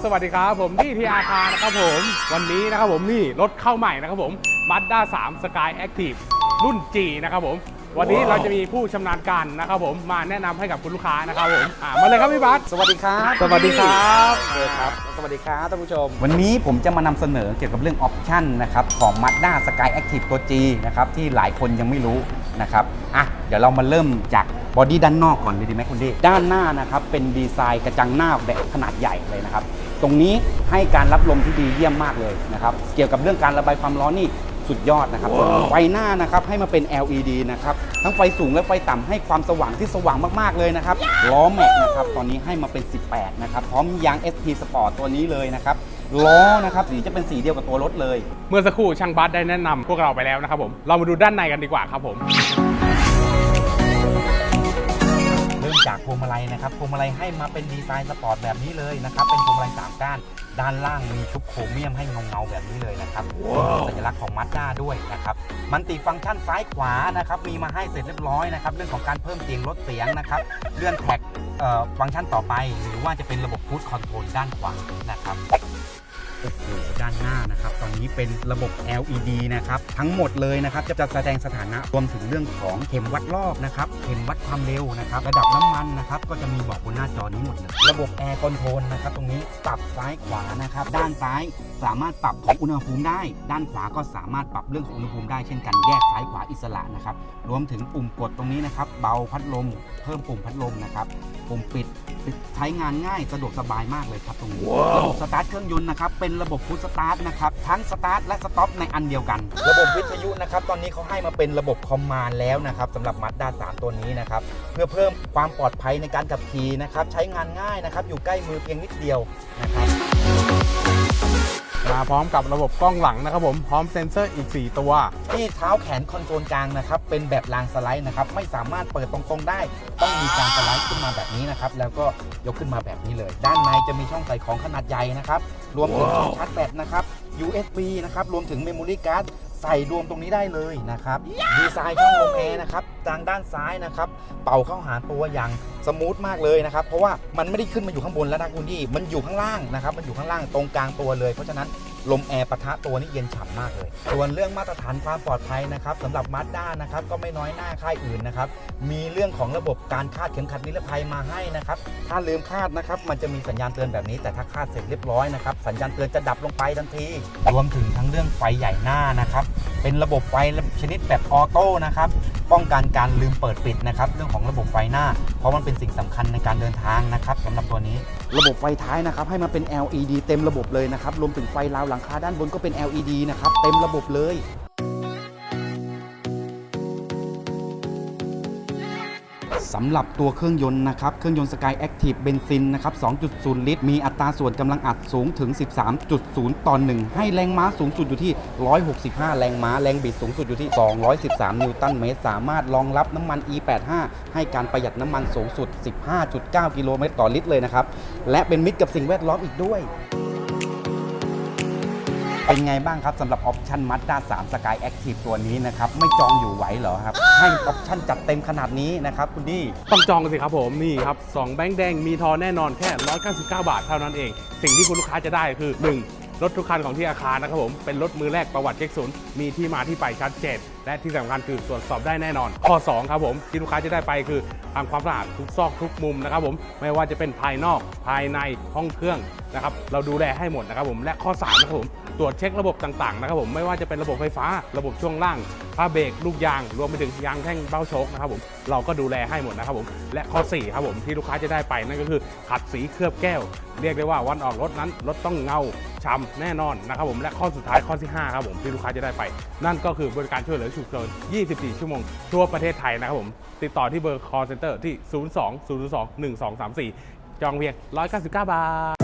ครับสวัสดีครับ ผมที่ทีอาคานะครับผม วันนี้นะครับผมนี่รถเข้าใหม่นะครับผม Mazda 3 Sky Active รุ่น G นะครับผม วันนี้เราจะมีผู้ชำนาญการนะครับผมมาแนะนำให้กับคุณลูกค้านะครับผมอ่ามาเลยครับพี่บัสสวัสดีครับสวัสดีครับโอเคครับ สวัสดีครับท่านผู้ชม วันนี้ผมจะมานำเสนอเกี่ยวกับเรื่องออปชันนะครับของ Mazda Sky Active ตัว G นะครับที่หลายคนยังไม่รู้นะครับอะเดี๋ยวเรามาเริ่มจาก บอดี้ด้านนอกก่อนเลยดีไหมคุณดีด้านหน้านะครับเป็นดีไซน์กระจังหน้าแบบขนาดใหญ่เลยนะครับ ตรงนี้ให้การรับลมที่ดีเยี่ยมมากเลยนะครับ เกี่ยวกับเรื่องการระบายความร้อนนี่สุดยอดนะครับไฟหน้านะครับให้มาเป็น LED นะครับ ทั้งไฟสูงและไฟต่ำให้ความสว่างที่สว่างมากๆเลยนะครับล้อแม็กนะครับตอนนี้ให้มาเป็น 18 นะครับ พร้อมยาง SP Sport ตัวนี้เลยนะครับล้อนะครับสีจะเป็นสีเดียวกับตัวรถเลย เมื่อสักครู่ช่างบัสได้แนะนำพวกเราไปแล้วนะครับผมเรามาดูด้านในกันดีกว่าครับผม จากพวงมาลัยนะครับพวงมาลัยให้มาเป็นดีไซน์สปอร์ตแบบนี้เลยนะครับเป็นพวงมาลัยสามก้าน ด้านล่างมีชุบโครเมียมให้เงาเงาๆแบบนี้เลยนะครับสัญลักษณ์ของมั z ด้าด้วยนะครับมันติฟังก์ชันซ้ายขวานะครับมีมาให้เสร็จเรียบร้อยนะครับเรื่องของการเพิ่มเสียงลดเสียงนะครับเลื่อนแท็กเอ่อฟังก์ชันต่อไป หรือว่าจะเป็นระบบพูดคอนโทรลด้านขวานะครับโอ้โหด้านหน้านะครับตอนนี้เป็นระบบ LED นะครับทั้งหมดเลยนะครับจะจะแสดงสถานะรวมถึงเรื่องของเข็มวัดรอบนะครับเข็มวัดความเร็วนะครับระดับน้ำมันนะครับก็จะมีบอกบนหน้าจอนี้หมดเลยระบบแอร์คอนโทรลนะครับตรงนี้ปรับซ้ายขวานะครับด้านซ้ายสามารถปรับของอุณหภูมิได้ ด้านขวาก็สามารถปรับเรื่องของอุณหภูมิได้เช่นกันแยกซ้ายขวาอิสระนะครับรวมถึงปุ่มกดตรงนี้นะครับเบาพัดลม เพิ่มปุ่มพัดลมนะครับปุ่มปิดปิดใช้งานง่ายสะดวกสบายมากเลยครับตรงนี้ระบบสตาร์ทเครื่องยนต์นะครับเป็นระบบพุทสตาร์ทนะครับทั้งสตาร์ทและสต็อปในอันเดียวกัน ระบบวิทยุนะครับตอนนี้เขาให้มาเป็นระบบคอมมานด์แล้วนะครับสำหรับ Mazda 3 ตัวนี้นะครับเพื่อเพิ่มความปลอดภัยในการขับขี่นะครับใช้งานง่ายนะครับอยู่ใกล้มือเพียงนิดเดียวนะครับ พร้อมกับระบบกล้องหลังนะครับผมพร้อมเซ็นเซอร์อีก 4 ตัว ที่เท้าแขนคอนโซลกลางนะครับ เป็นแบบรางสไลด์นะครับ ไม่สามารถเปิดตรงๆได้ ต้องมีการสไลด์ขึ้นมาแบบนี้นะครับ แล้วก็ยกขึ้นมาแบบนี้เลย ด้านในจะมีช่องใส่ของขนาดใหญ่นะครับ รวมถึงช่องชาร์จแบตนะครับ USB นะครับ รวมถึงเมมโมรี่การ์ดใส่รวมตรงนี้ได้เลยนะครับดีไซน์ช่องลมแอร์นะครับทางด้านซ้ายนะครับ เป่าเข้าหาตัวอย่างสมูทมากเลยนะครับ เพราะว่ามันไม่ได้ขึ้นมาอยู่ข้างบนแล้วนะคุณที่มันอยู่ข้างล่างนะครับ มันอยู่ข้างล่างตรงกลางตัวเลย เพราะฉะนั้น ลมแอร์ปะทะตัวนี่เย็นฉ่ำมากเลย ส่วนเรื่องมาตรฐานความปลอดภัยนะครับสำหรับมาสด้านะครับก็ไม่น้อยหน้าค่ายอื่นนะครับ มีเรื่องของระบบการคาดเข็มขัดนิรภัยมาให้นะครับ ถ้าลืมคาดนะครับ มันจะมีสัญญาณเตือนแบบนี้ แต่ถ้าคาดเสร็จเรียบร้อยนะครับ สัญญาณเตือนจะดับลงไปทันที รวมถึงทั้งเรื่องไฟใหญ่หน้านะครับ เป็นระบบไฟชนิดแบบออโต้นะครับป้องกันการลืมเปิดปิดนะครับเรื่องของระบบไฟหน้า เพราะมันเป็นสิ่งสำคัญในการเดินทางนะครับสำหรับตัวนี้ ระบบไฟท้ายนะครับให้มาเป็น LED เต็มระบบเลยนะครับรวมถึงไฟราวหลังคาด้านบนก็เป็น LED นะครับเต็มระบบเลย สำหรับตัวเครื่องยนต์นะครับ เครื่องยนต์ Sky Active เบนซินนะครับ 2.0 ลิตร มีอัตราส่วนกำลังอัดสูงถึง 13.0 ต่อ 1 ให้แรงม้าสูงสุดอยู่ที่ 165 แรงม้า แรงบิดสูงสุดอยู่ที่ 213 นิวตันเมตร สามารถรองรับน้ำมัน E85 ให้การประหยัดน้ำมันสูงสุด 15.9 กิโลเมตรต่อลิตรเลยนะครับ และเป็นมิตรกับสิ่งแวดล้อมอีกด้วย เป็นไงบ้างครับสำหรับออปชัน Mazda 3 Sky Active ตัวนี้นะครับ ไม่จองอยู่ไหวเหรอครับ ให้ออปชันจัดเต็มขนาดนี้นะครับคุณดีต้องจองสิครับผมนี่ครับสองแบงค์แดงมีทอนแน่นอนแค่ 199 บาทเท่านั้นเอง สิ่งที่คุณลูกค้าจะได้คือ 1. รถทุกคันของที่อาคารนะครับผมเป็นรถมือแรกประวัติเช็คศูนย์มีที่มาที่ไปชัดเจนและที่สำคัญคือตรวจสอบได้แน่นอน ข้อ 2 ครับผมที่ลูกค้าจะได้ไปคือทำความสะอาดทุกซอกทุกมุมนะครับผมไม่ว่าจะเป็นภายนอกภายในห้องเครื่องนะครับเราดูแลให้หมดนะครับผมและข้อ3นะครับผมตรวจเช็คระบบต่างๆนะครับผมไม่ว่าจะเป็นระบบไฟฟ้า ระบบช่วงล่างผ้าเบรกลูกยาง รวมไปถึงยางแท่งเบ้าโชคนะครับผมเราก็ดูแลให้หมดนะครับผมและข้อ4ครับผมที่ลูกค้าจะได้ไปนั่นก็คือขัดสีเคลือบแก้ว เรียกได้ว่าวันออกรถนั้นรถต้องเงาช้ำแน่นอนนะครับผมและข้อสุดท้ายข้อที่5ครับผมที่ลูกค้าจะได้ไป นั่นก็คือบริการช่วยเหลือฉุกเฉิน 24 ชั่วโมง ทั่วประเทศไทยนะครับผม ติดต่อที่เบอร์ call center ที่ 02 002 1234 จองเพียง 199 บาท